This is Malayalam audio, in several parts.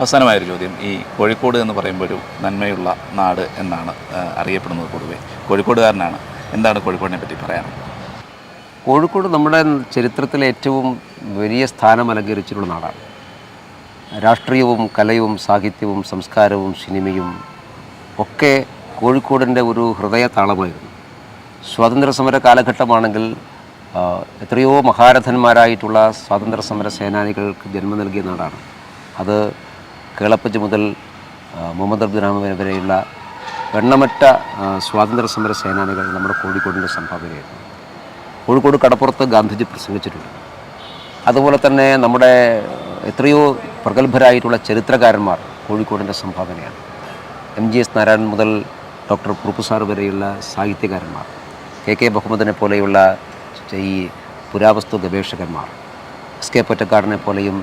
അവസാനമായൊരു ചോദ്യം. ഈ കോഴിക്കോട് എന്ന് പറയുമ്പോൾ ഒരു നന്മയുള്ള നാട് എന്നാണ് അറിയപ്പെടുന്നത് പൊതുവെ. കോഴിക്കോടുകാരനാണ്. എന്താണ് കോഴിക്കോടിനെ പറ്റി പറയാനുള്ളത്? കോഴിക്കോട് നമ്മുടെ ചരിത്രത്തിലെ ഏറ്റവും വലിയ സ്ഥാനം അലങ്കരിച്ചിട്ടുള്ള നാടാണ്. രാഷ്ട്രീയവും കലയും സാഹിത്യവും സംസ്കാരവും സിനിമയും ഒക്കെ കോഴിക്കോടിന്റെ ഒരു ഹൃദയ താളമായിരുന്നു സ്വാതന്ത്ര്യ സമര കാലഘട്ടമാണെങ്കിൽ എത്രയോ മഹാരഥന്മാരായിട്ടുള്ള സ്വാതന്ത്ര്യ സമര സേനാനികൾക്ക് ജന്മം നൽകിയ നാടാണ്. അത് കേളപ്പജ് മുതൽ മുഹമ്മദ് അബ്ദുറഹ്മാൻ വരെയുള്ള എണ്ണമറ്റ സ്വാതന്ത്ര്യ സമര സേനാനികൾ നമ്മുടെ കോഴിക്കോടിന്റെ സംഭാവനയായിരുന്നു. കോഴിക്കോട് കടപ്പുറത്ത് ഗാന്ധിജി പ്രസംഗിച്ചിട്ടുണ്ട്. അതുപോലെ തന്നെ നമ്മുടെ എത്രയോ പ്രഗത്ഭരായിട്ടുള്ള ചരിത്രകാരന്മാർ കോഴിക്കോടിന്റെ സംഭാവനയാണ്. എം ജി എസ് നാരായണൻ മുതൽ ഡോക്ടർ കുറുപ്പുസാർ വരെയുള്ള സാഹിത്യകാരന്മാർ കെ കെ മുഹമ്മദിനെ പോലെയുള്ള ഈ പുരാവസ്തു ഗവേഷകന്മാർ. എസ് കെ പൊറ്റക്കാടിനെ പോലെയും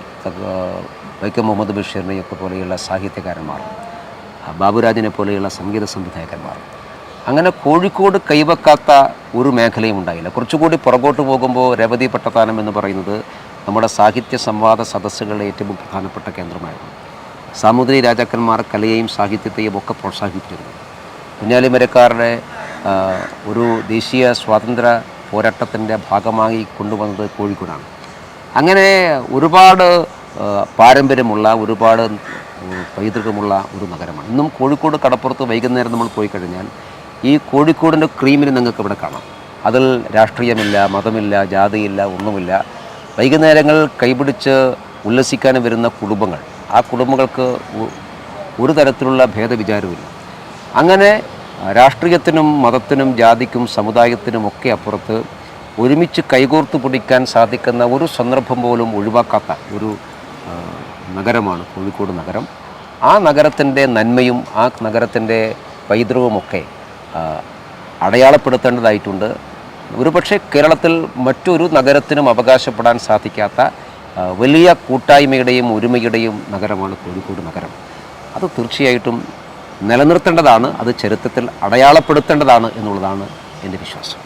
വൈക്കം മുഹമ്മദ് ബഷീറിനെയൊക്കെ പോലെയുള്ള സാഹിത്യകാരന്മാർ ബാബുരാജിനെ പോലെയുള്ള സംഗീത സംവിധായകന്മാർ. അങ്ങനെ കോഴിക്കോട് കൈവക്കാത്ത ഒരു മേഖലയും ഉണ്ടായില്ല. കുറച്ചുകൂടി പുറകോട്ട് പോകുമ്പോൾ രവതി പട്ടത്താനം എന്ന് പറയുന്നത് നമ്മുടെ സാഹിത്യ സംവാദ സദസ്സുകളുടെ ഏറ്റവും പ്രധാനപ്പെട്ട കേന്ദ്രമായിരുന്നു. സാമൂതിരി രാജാക്കന്മാർ കലയെയും സാഹിത്യത്തെയും ഒക്കെ പ്രോത്സാഹിപ്പിച്ചിരുന്നു. കുഞ്ഞാലിമരക്കാരുടെ ഒരു ദേശീയ സ്വാതന്ത്ര്യ പോരാട്ടത്തിന്റെ ഭാഗമായി കൊണ്ടുവന്നത് കോഴിക്കോടാണ്. അങ്ങനെ ഒരുപാട് പാരമ്പര്യമുള്ള ഒരുപാട് പൈതൃകമുള്ള ഒരു നഗരമാണ്. ഇന്നും കോഴിക്കോട് കടപ്പുറത്ത് വൈകുന്നേരം നമ്മൾ പോയി കഴിഞ്ഞാൽ ഈ കോഴിക്കോടിന്റെ ക്രീമിന് നിങ്ങൾക്ക് ഇവിടെ കാണാം. അതിൽ രാഷ്ട്രീയമില്ല മതമില്ല ജാതിയില്ല ഒന്നുമില്ല. വൈകുന്നേരങ്ങൾ കൈപിടിച്ച് ഉല്ലസിക്കാൻ വരുന്ന കുടുംബങ്ങൾ. ആ കുടുംബങ്ങൾക്ക് ഒരു തരത്തിലുള്ള ഭേദവിചാരവുമില്ല. അങ്ങനെ രാഷ്ട്രീയത്തിനും മതത്തിനും ജാതിക്കും സമുദായത്തിനും ഒക്കെ അപ്പുറത്ത് ഒരുമിച്ച് കൈകോർത്ത് പിടിക്കാൻ സാധിക്കുന്ന ഒരു സന്ദർഭം പോലും ഒഴിവാക്കാത്ത ഒരു നഗരമാണ് കോഴിക്കോട് നഗരം. ആ നഗരത്തിന്റെ നന്മയും ആ നഗരത്തിന്റെ പൈതൃകവുമൊക്കെ അടയാളപ്പെടുത്തേണ്ടതായിട്ടുണ്ട്. ഒരുപക്ഷെ കേരളത്തിൽ മറ്റൊരു നഗരത്തിനും അവകാശപ്പെടാൻ സാധിക്കാത്ത വലിയ കൂട്ടായ്മയുടെയും ഒരുമയുടെയും നഗരമാണ് കോഴിക്കോട് നഗരം. അത് തീർച്ചയായിട്ടും നിലനിർത്തേണ്ടതാണ് അത് ചരിത്രത്തിൽ അടയാളപ്പെടുത്തേണ്ടതാണ് എന്നുള്ളതാണ് എന്റെ വിശ്വാസം.